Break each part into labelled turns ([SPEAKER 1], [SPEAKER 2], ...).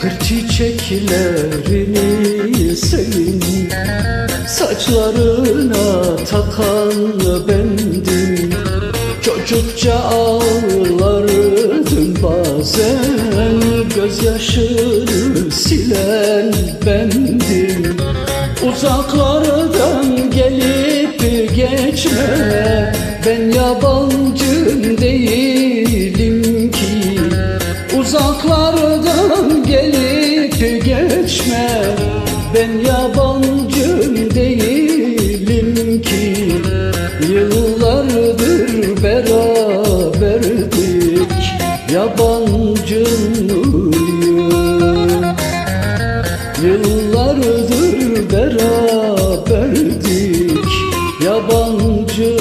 [SPEAKER 1] Kır çiçeklerini senin Saçlarına takan bendim. Çocukça ağlardım bazen Gözyaşını silen bendim. Uzaklardan gelip geçme Ben yabancı değilim Ben yabancı değilim ki. Yıllardır beraberdik. Yabancı mıyım? Yıllardır beraberdik. Yabancı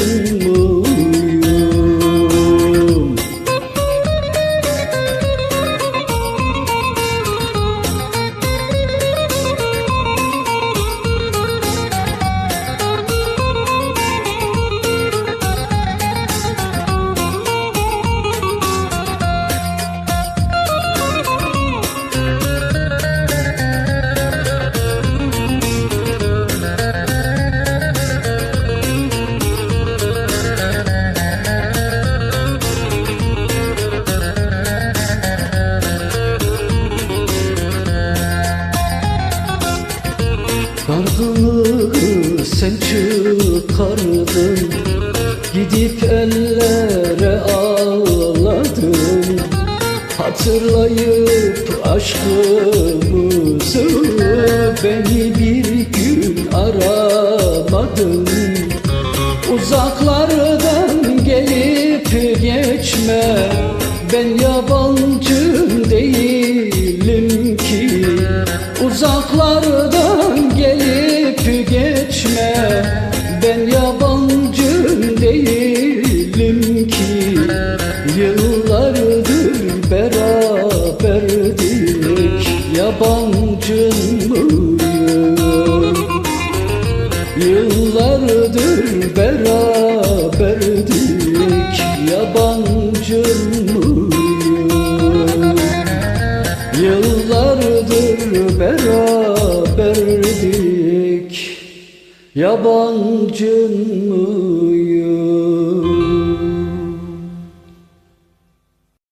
[SPEAKER 1] Dargınlığı sen çıkardın Gidip ellere ağladın. Hatırlayıp aşkımızı Beni bir gün aramadın. Uzaklardan gelip geçme Ben yabancı değilim ki. Uzaklardan geçme Ben yabancı değilim ki. Yıllardır beraberdik. Yabancı mıyım? Yıllardır beraberdik. Yabancı mıyım? Yıllardır beraberdik Yabancı mıyım?